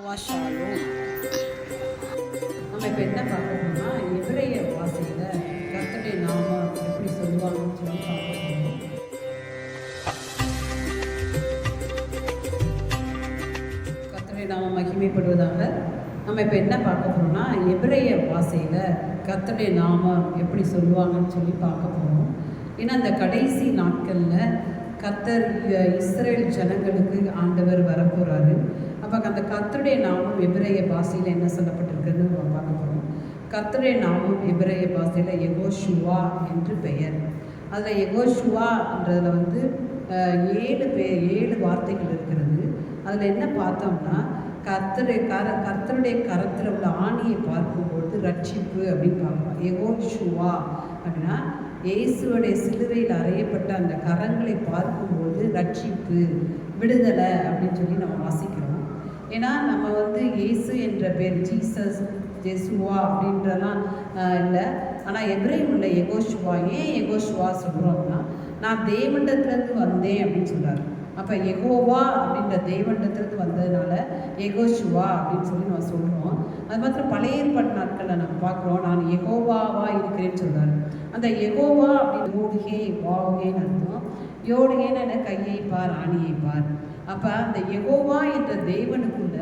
Shalom நம்ம இப்போ என்ன பார்க்கணும்னா எபிரேய வாசையில் கத்தனை நாம எப்படி சொல்லுவாங்கன்னு சொல்லி பார்க்கணும். கத்தனை நாமம் மகிமைப்படுவதாக நம்ம இப்போ என்ன பார்க்க போகிறோம்னா எபிரேய வாசையில் கத்தனை நாமம் எப்படி சொல்லுவாங்கன்னு சொல்லி பார்க்க போகிறோம் ஏன்னா அந்த கடைசி நாட்களில் கத்தர் இஸ்ரேல் ஜனங்களுக்கு ஆண்டவர் வரப்போகிறாரு அப்போ அந்த கர்த்தருடைய நாமம் எபிரேய பாஷையில் என்ன சொல்லப்பட்டிருக்குன்னு நம்ம பார்க்க போகிறோம் கத்தருடைய நாமம் எபிரேய பாஷையில் எகோஷுவா என்று பெயர். அதில் எகோஷுவான்றதில் வந்து ஏழு பே ஏழு வார்த்தைகள் இருக்கிறது. அதில் என்ன பார்த்தோம்னா கர்த்தரை கர கர்த்தருடைய கரத்தில் உள்ள ஆணியை பார்க்கும்பொழுது ரட்சிப்பு அப்படின்னு பார்க்கலாம் எகோஷுவா அப்படின்னா இயேசுவோடைய சிலுவையில் அறையப்பட்ட அந்த கரங்களை பார்க்கும்போது ரட்சிப்பு விடுதலை அப்படின்னு சொல்லி நம்ம வாசிக்கிறோம். ஏன்னா நம்ம வந்து இயேசு என்ற பேர் ஜீசஸ் ஜெசுவா அப்படின்றலாம் இல்லை. ஆனால் எப்ரேம் உள்ள எகோஷுவா ஏன் எகோஷுவா சொல்கிறோம்னா நான் தேவண்டத்துலேருந்து வந்தேன் அப்படின்னு சொல்கிறார் அப்போ எகோவா அப்படின்ற தேவண்டத்துலேருந்து வந்ததுனால எகோஷுவா அப்படின்னு சொல்லி நம்ம சொல்கிறோம் அது மாத்திரம் பழைய ஏற்பாட்டு நாட்களில் நம்ம பார்க்குறோம். நான் எகோவாவா இருக்கிறேன்னு சொல்றாரு. அந்த எகோவா அப்படின்னு யோடுகே வாவுகேன்னு அர்த்தம். யோடுகேன என்ன கையை பார் ஆணியை பார் அப்போ அந்த எகோவா என்ற தெய்வனுக்குள்ள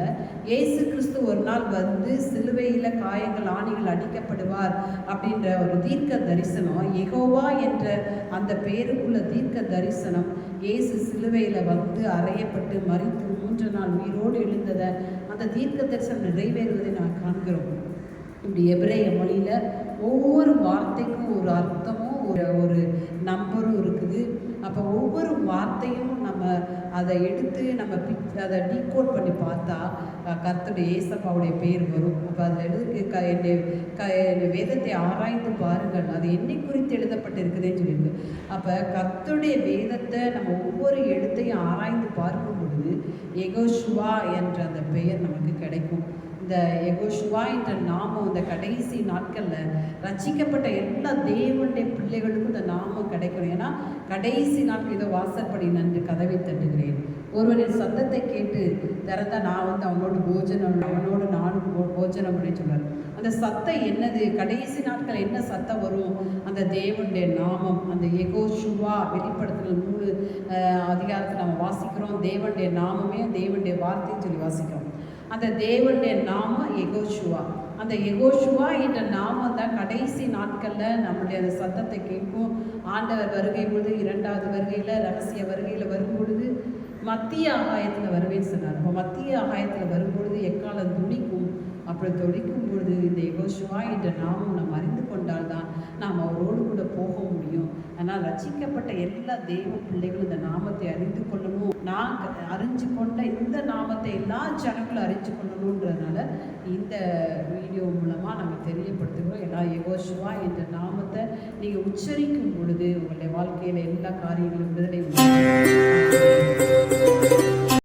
இயேசு கிறிஸ்து ஒரு நாள் வந்து சிலுவையில் காயங்கள் ஆணிகள் அடிக்கப்படுவார் அப்படின்ற ஒரு தீர்க்க தரிசனம் எகோவா என்ற அந்த பேருக்குள்ள தீர்க்க தரிசனம் இயேசு சிலுவையில் வந்து அறையப்பட்டு மறித்து மூன்று நாள் உயிரோடு எழுந்ததை அந்த தீர்க்க தரிசனம் நிறைவேறுவதை நான் காண்கிறோம். இப்படி எபிரேய மொழியில் ஒவ்வொரு வார்த்தைக்கும் ஒரு அர்த்தமும் ஒரு ஒரு நம்பரும் இருக்குது. அப்போ ஒவ்வொரு வார்த்தையும் நம்ம அதை எடுத்து நம்ம பிக் அதை டீகோட் பண்ணி பார்த்தா அஹ், கர்த்தருடைய ஏசப்பாவுடைய பேர் வரும். அப்போ அதில் எழுதுக்கு க என்னை க வேதத்தை ஆராய்ந்து பாருங்கள். அது என்னை குறித்து எழுதப்பட்டிருக்குதுன்னு சொல்லியிருக்கு. அப்போ கர்த்தருடைய வேதத்தை நம்ம ஒவ்வொரு எழுத்தையும் ஆராய்ந்து பார்க்கும் பொழுது எகோஷுவா என்ற அந்த பெயர் நமக்கு கிடைக்கும். இந்த எகோஷுவா என்ற நாமம் இந்த கடைசி நாட்களில் ரச்சிக்கப்பட்ட எல்லா தேவனுடைய பிள்ளைகளுக்கும் இந்த நாமம் கிடைக்கணும். ஏன்னா கடைசி நாட்கள் இதோ வாசற்படி நன்று கதவை தட்டுகிறேன். ஒருவரின் சத்தத்தை கேட்டு திறந்தா நான் வந்து அவனோடு போஜனம் அவனோடு நானும் போஜனம் அப்படின்னு சொல்கிறார் அந்த சத்தம் என்னது? கடைசி நாட்கள் என்ன சத்தம் வரும்? அந்த தேவனுடைய நாமம் அந்த எகோஷுவா வெளிப்படுத்தல் நூல் அதிகாரத்தில் நம்ம வாசிக்கிறோம். தேவனுடைய நாமமே தேவனுடைய வார்த்தைன்னு சொல்லி வாசிக்கிறோம். அந்த தேவனுடைய நாம எகோஷுவா அந்த எகோஷுவா என்ற நாம தான் கடைசி நாட்களில் நம்முடைய அந்த சத்தத்தை கேட்கும் ஆண்டவர் வருகை பொழுது இரண்டாவது வருகையில் ரகசிய வருகையில் வரும் பொழுது மத்திய ஆகாயத்தில் வருவேன்னு சொன்னார். அப்போ மத்திய ஆகாயத்தில் வரும்பொழுது எக்காலம் துணிக்கும் அப்புறம் துடிக்கும் பொழுது இந்த எகோஷுவா என்ற நாமம் நாம் அறிந்து கொண்டால்தான் நாம் அவரோடு கூட போக முடியும். ஆனால் ரசிக்கப்பட்ட எல்லா தெய்வ பிள்ளைகளும் இந்த நாமத்தை அறிந்து கொள்ளணும். நான் அறிஞ்சு கொண்ட இந்த நாமத்தை எல்லா ஜனங்களும் அறிஞ்சு கொள்ளணுன்றதுனால இந்த வீடியோ மூலமாக நாங்கள் தெரியப்படுத்துகிறோம். எல்லா யகோஷுவா என்ற நாமத்தை நீங்கள் உச்சரிக்கும் பொழுது உங்களுடைய வாழ்க்கையில் எல்லா காரியங்களும் விடுதலை